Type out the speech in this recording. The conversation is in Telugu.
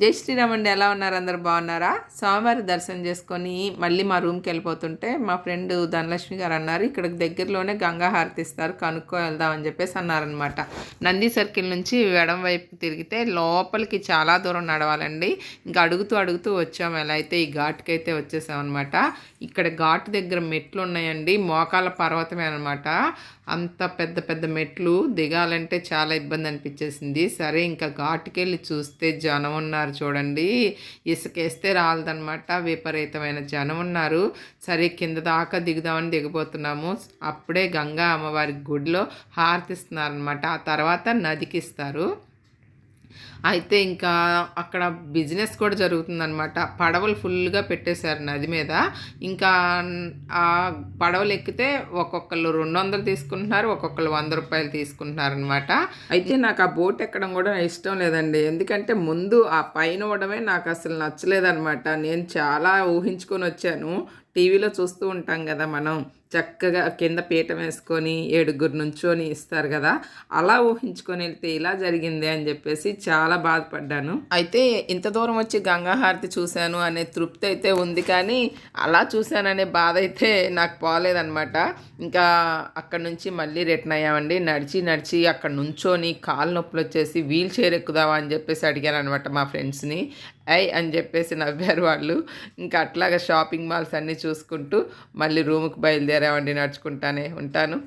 జై శ్రీరామ్ అండి ఎలా ఉన్నారు? అందరు బాగున్నారా? స్వామివారి దర్శనం చేసుకొని మళ్ళీ మా రూమ్కి వెళ్ళిపోతుంటే మా ఫ్రెండ్ ధనలక్ష్మి గారు అన్నారు ఇక్కడ దగ్గరలోనే గంగా హారతి ఇస్తారు కనుక్కో వెళ్దామని చెప్పేసి అన్నారనమాట నంది సర్కిల్ నుంచి ఎడం వైపు తిరిగితే లోపలికి చాలా దూరం నడవాలండి. ఇంకా అడుగుతూ అడుగుతూ వచ్చాము ఎలా అయితే ఈ ఘాట్కి అయితే వచ్చేసామన్నమాట. ఇక్కడ ఘాట్ దగ్గర మెట్లు ఉన్నాయండి మోకాల పర్వతమే అనమాట అంత పెద్ద పెద్ద మెట్లు దిగాలంటే చాలా ఇబ్బంది అనిపించేసింది. సరే ఇంకా ఘాటుకెళ్ళి చూస్తే జనం ఉన్నారు చూడండి. ఇసుకేస్తే రాలదనమాట విపరీతమైన జనం ఉన్నారు. సరే కింద దాకా దిగుదామని దిగిపోతున్నాము. అప్పుడే గంగా అమ్మవారి గుడిలో హారతిస్తున్నారనమాట ఆ తర్వాత నదికి ఇస్తారు అయితే ఇంకా అక్కడ బిజినెస్ కూడా జరుగుతుందనమాట పడవలు ఫుల్గా పెట్టేశారు నది మీద. ఇంకా ఆ పడవలు ఎక్కితే ఒక్కొక్కళ్ళు రెండు వందలు తీసుకుంటున్నారు ఒక్కొక్కళ్ళు వంద రూపాయలు తీసుకుంటున్నారు అనమాట అయితే నాకు ఆ బోట్ ఎక్కడం కూడా ఇష్టం లేదండి. ఎందుకంటే ముందు ఆ పైన ఉండడమే నాకు అసలు నచ్చలేదన్నమాట. నేను చాలా ఊహించుకొని వచ్చాను. టీవీలో చూస్తూ ఉంటాం కదా మనం. చక్కగా కింద పీట వేసుకొని ఏడుగురు నుంచోని ఇస్తారు కదా. అలా ఊహించుకొని వెళ్తే ఇలా జరిగింది అని చెప్పేసి చాలా బాధపడ్డాను. అయితే ఇంత దూరం వచ్చి గంగాహారతి చూశాను అనే తృప్తి అయితే ఉంది కానీ అలా చూశాననే బాధ అయితే నాకు పోలేదనమాట ఇంకా అక్కడ నుంచి మళ్ళీ రిటర్న్ అయ్యామండి. నడిచి నడిచి అక్కడ నుంచొని కాలు నొప్పులు వచ్చేసి వీల్ చైర్ ఎక్కుదావా అని చెప్పేసి అడిగాను అనమాట మా ఫ్రెండ్స్ని. అయ్ అని చెప్పేసి నవ్వారు వాళ్ళు. ఇంకా అట్లాగా షాపింగ్ మాల్స్ అన్నీ చూసుకుంటూ మళ్ళీ రూమ్కి బయలుదేరామండి నడుచుకుంటానే ఉంటాను.